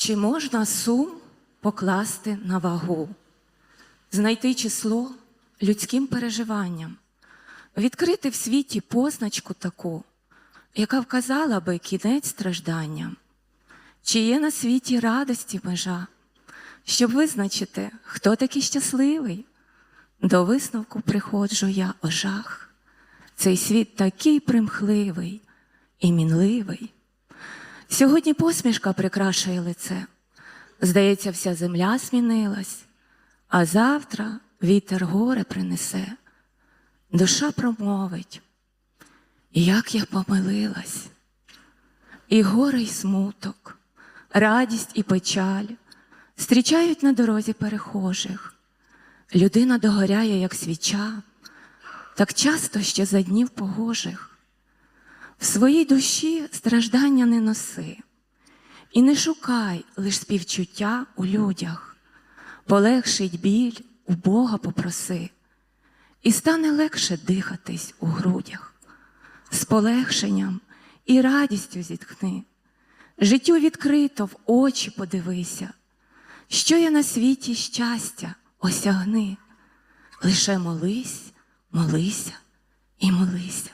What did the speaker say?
Чи можна сум покласти на вагу, знайти число людським переживанням, відкрити в світі позначку таку, яка вказала би кінець стражданням? Чи є на світі радості межа, щоб визначити, хто такий щасливий? До висновку приходжу я ожах. Цей світ такий примхливий і мінливий. Сьогодні посмішка прикрашує лице. Здається, вся земля змінилась, а завтра вітер горе принесе. Душа промовить, як я помилилась, і горе й смуток, радість і печаль зустрічають на дорозі перехожих. Людина догоряє, як свіча, так часто ще за днів погожих. В своїй душі страждання не носи, і не шукай лиш співчуття у людях, полегшить біль у Бога попроси, і стане легше дихатись у грудях, з полегшенням і радістю зітхни. Життю відкрито в очі подивися, що є на світі щастя, осягни, лише молись, молися і молися.